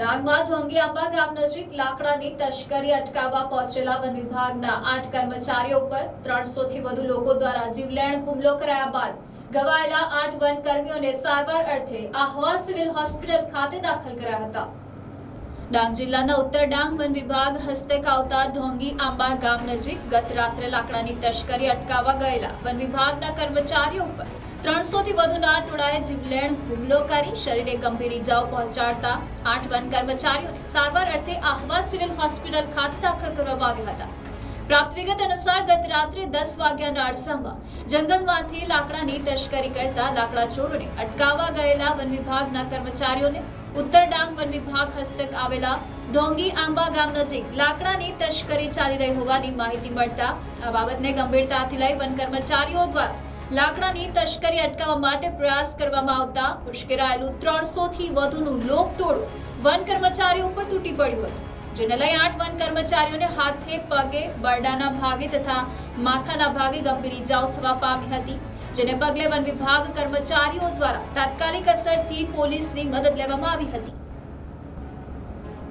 ડાંગમાં ઢોંગી આંબા ગામ નજીક લાકડાની તસ્કરી અટકાવવા પહોંચેલા વન વિભાગના આઠ કર્મચારીઓ પર ત્રણસો થી વધુ લોકો દ્વારા જીવલેણ હુમલો કરાયા બાદ ગવાયેલા આઠ વન કર્મીઓને સારવાર અર્થે આહવા સિવિલ હોસ્પિટલ ખાતે દાખલ કરાયા હતા. ડાંગ જિલ્લાના ઉત્તર ડાંગ વન વિભાગ હસ્તક આવતા ઢોંગી આંબા ગામ નજીક ગત રાત્રે લાકડાની તસ્કરી અટકાવવા ગયેલા વન વિભાગના કર્મચારીઓ પર ત્રણસો થી વધુના ટોળાએ જીવલેણ હુમલો કરી શરીરે ગંભીર ઇજાઓ પહોંચાડતા આઠ વન કર્મચારીઓને સારવાર અર્થે આહવા સિવિલ હોસ્પિટલ ખાતે દાખલ કરવામાં આવ્યા હતા. પ્રાપ્ત વિગત અનુસાર ગત રાત્રે દસ વાગ્યાના અરસામાં જંગલમાંથી લાકડાની તસ્કરી કરતા લાકડા ચોરોને અટકાવવા ગયેલા વન વિભાગના કર્મચારીઓને ઉત્તર ડાંગ વન વિભાગ હસ્તક આવેલા ઢોંગી આંબા ગામ નજીક લાકડાની તસ્કરી ચાલી રહી હોવાની માહિતી મળતા આ બાબતને ગંભીરતાથી લઈ વન કર્મચારીઓ દ્વારા લાકડાની તસ્કરી અટકાવવા માટે પ્રયાસ કરવામાં આવતા ઉશ્કેરાયેલું ત્રણસો થી વધુનું લોકટોળું વન કર્મચારીઓ ઉપર તૂટી પડ્યું હતું. જેને લઈ આઠ વન કર્મચારીઓને હાથે, પગે, બરડાના ભાગે તથા માથાના ભાગે ગંભીર ઇજાઓ થવા પામી હતી, જેને પગલે વન વિભાગ કર્મચારીઓ દ્વારા તાત્કાલિક અસરથી પોલીસની મદદ લેવામાં આવી હતી.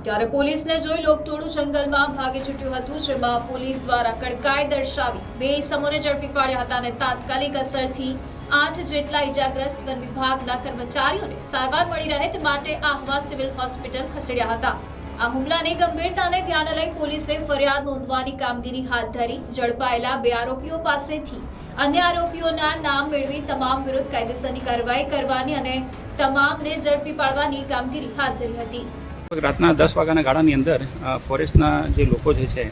ત્યારે પોલીસને જોઈ લોકટોળું જંગલમાં ભાગી છૂટ્યું હતું, જેમાં પોલીસ દ્વારા કડકાઈ દર્શાવી બે ઇસમોને ઝડપી પાડ્યા હતા અને તાત્કાલિક અસરથી આઠ જેટલા ઇજાગ્રસ્ત વન વિભાગના કર્મચારીઓને સારવાર મળી રહે તે માટે આહવા સિવિલ હોસ્પિટલ ખસેડ્યા હતા. આ હુમલાની ગંભીરતાને ધ્યાને લઈ પોલીસે ફરિયાદ નોંધવાની કામગીરી હાથ ધરી ઝડપાયેલા બે આરોપીઓ પાસેથી અન્ય આરોપીઓના નામ મેળવી તમામ વિરુદ્ધ કાયદેસરની કાર્યવાહી કરવાની અને તમામને ઝડપી પાડવાની કામગીરી હાથ ધરી હતી. રાતના દસ વાગ્યાના ગાળાની અંદર ફોરેસ્ટના જે લોકો જે છે,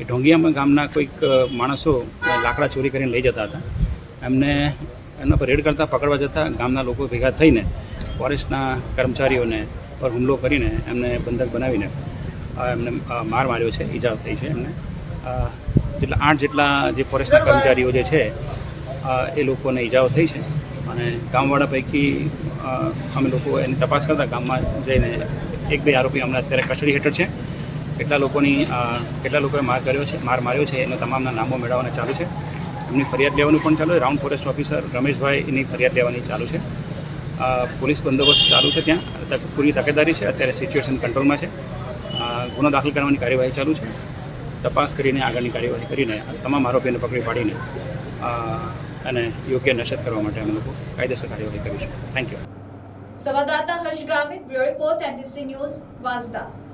એ ઢોંગિયામાં ગામના કોઈક માણસો લાકડા ચોરી કરીને લઈ જતા હતા. એમને એમના પર રેડ કરતાં પકડવા જતાં ગામના લોકો ભેગા થઈને ફોરેસ્ટના કર્મચારીઓને પર હુમલો કરીને એમને બંધક બનાવીને એમને માર માર્યો છે ઈજા થઈ છે એમને. જેટલા આઠ જેટલા જે ફોરેસ્ટના કર્મચારીઓ જે છે એ લોકોને ઈજાઓ થઈ છે. અને ગામવાળા પૈકી અમે લોકો એની તપાસ કરતા ગામમાં જઈને એક બે આરોપી હમણાં અત્યારે કસ્ટડી હેઠળ છે. કેટલા લોકોની કેટલા લોકોએ માર કર્યો છે, માર માર્યો છે, એના તમામના નામો મેળવવાના ચાલુ છે. એમની ફરિયાદ લેવાનું પણ ચાલુ છે. રાઉન્ડ ફોરેસ્ટ ઓફિસર રમેશભાઈ એની ફરિયાદ લેવાની ચાલુ છે. પોલીસ બંદોબસ્ત ચાલુ છે ત્યાં. પૂરી તકેદારી છે. અત્યારે સિચ્યુએશન કંટ્રોલમાં છે. ગુનો દાખલ કરવાની કાર્યવાહી ચાલુ છે. તપાસ કરીને આગળની કાર્યવાહી કરીને તમામ આરોપીને પકડી પાડીને અને યોગ્ય નશત કરવા માટે અમે લોકો કાયદેસર કાર્યવાહી કરીશું. થેન્ક યુ સંવાદદાતા Harsh Gamit bureau report NTC news Vansda